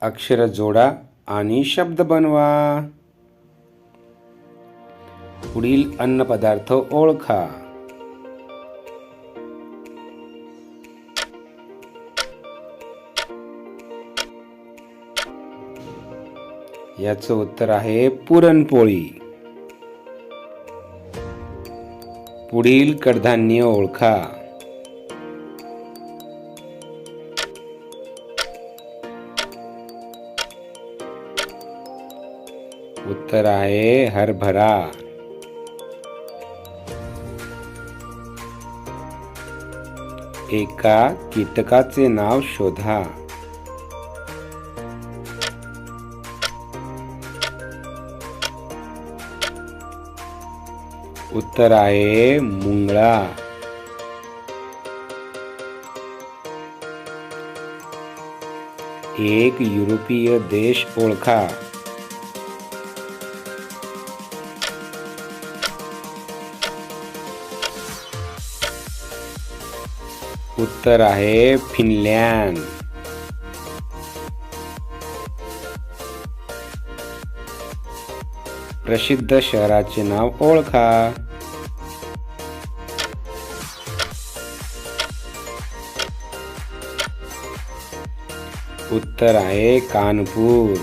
अक्षर जोडा आणि शब्द बनवा. पुढील अन्नपदार्थ ओळखा. याचं उत्तर आहे पुरणपोळी. पुढील कडधान्य ओळखा. उत्तर आहे हरभरा. एका कीटकाचे नाव शोधा. उत्तर आहे मुंगळा. एक युरोपीय देश ओळखा. उत्तर आहे फिनलँड. प्रसिद्ध शहराचे नाव ओळखा. उत्तर आहे कानपूर.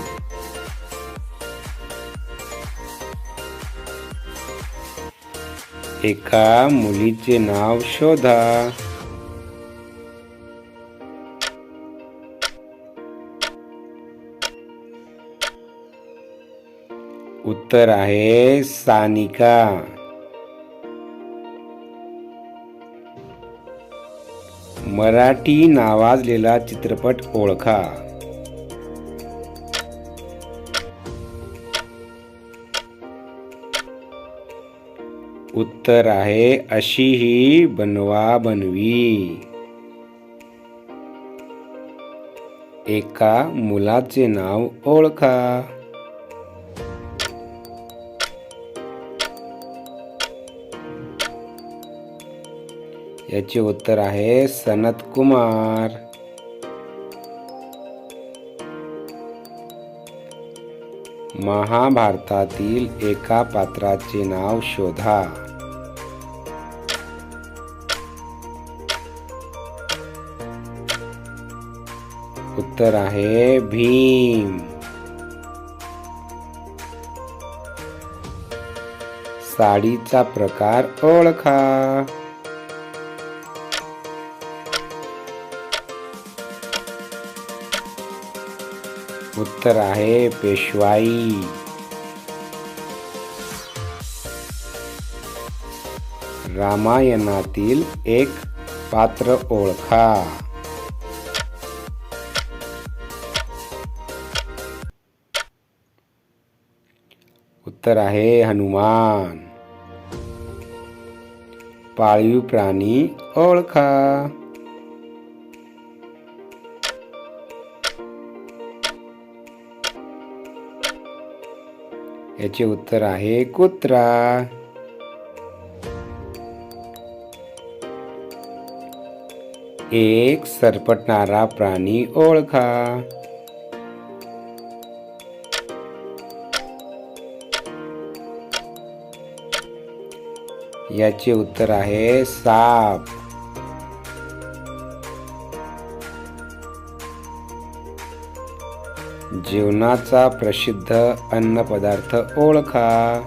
एका मुलीचे नाव शोधा. उत्तर आहे सानिका. मराठी नावाजलेला चित्रपट ओळखा. उत्तर आहे अशी ही बनवा बनवी. एका मुलाचे नाव ओळखा. याचे उत्तर आहे सनत कुमार. महाभारतातील एका पात्राचे नाव शोधा. उत्तर आहे भीम. साडीचा प्रकार ओळखा. उत्तर आहे पेशवाई. रामायणातील एक पात्र ओळखा. उत्तर आहे हनुमान. पाळीव प्राणी ओळखा. याचे उत्तर आहे कुत्रा. एक सरपटणारा प्राणी ओळखा. याचे उत्तर आहे साप. जेवणाचा प्रसिद्ध अन्नपदार्थ ओळखा.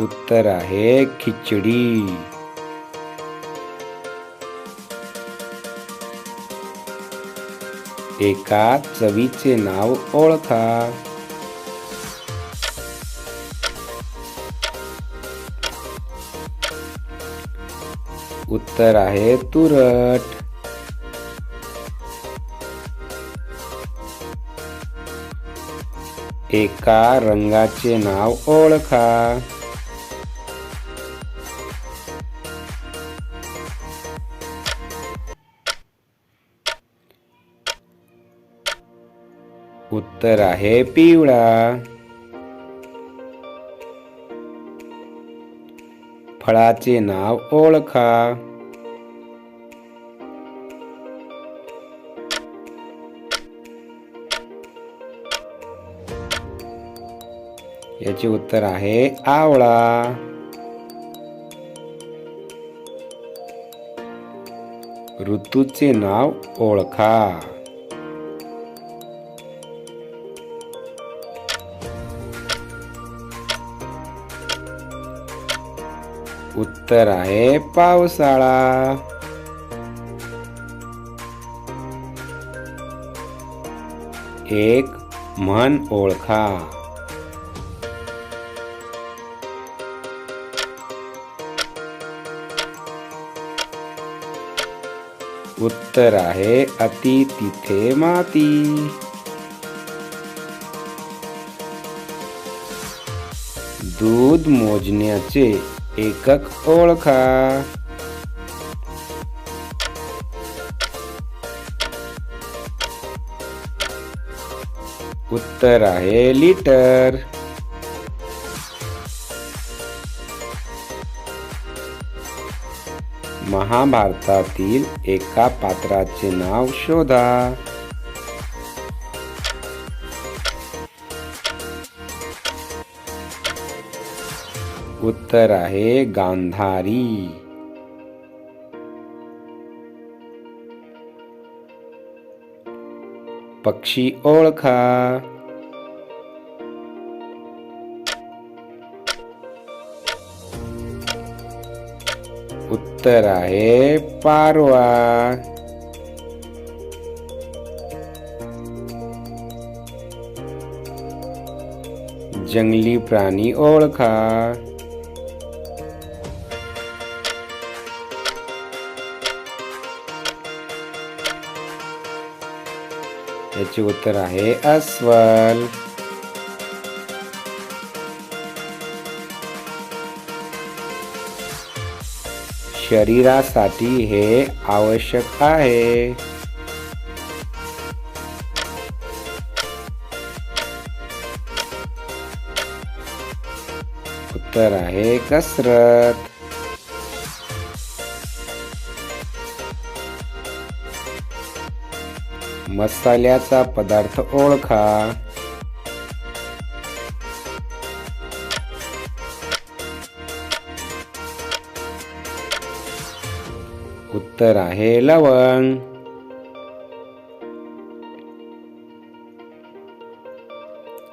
उत्तर आहे खिचडी. एका चवीचे नाव ओळखा. उत्तर आहे तुरट. एका रंगाचे नाव ओळखा. उत्तर आहे पिवळा. फळाचे नाव ओळखा. याचे उत्तर आहे आवळा. ऋतूचे नाव ओळखा. उत्तर आहे पावसाळा. एक म्हण ओळखा. उत्तर आहे अति तिथे माती. दूध मोजण्याचे एकक ओळखा. उत्तर आहे लिटर. महाभारतातील एका पात्राचे नाव शोधा. उत्तर आहे गांधारी. पक्षी ओळखा. उत्तर आहे पारवा. जंगली प्राणी ओळखा. याचे उत्तर आहे अस्वल. शरीरासाठी हे आवश्यक आहे. उत्तर आहे कसरत. मसाल्याचा पदार्थ ओळखा. उत्तर आहे लवंग.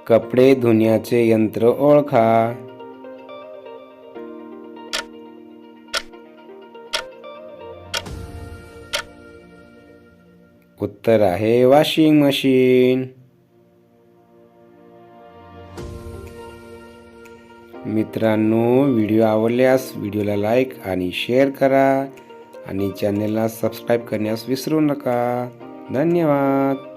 कपडे धुण्याचे यंत्र ओळखा. उत्तर आहे वॉशिंग मशीन. मित्रांनो व्हिडिओ आवडल्यास व्हिडिओला लाईक आणि शेअर करा आणि चॅनेलला सबस्क्राईब करण्यास विसरू नका. धन्यवाद.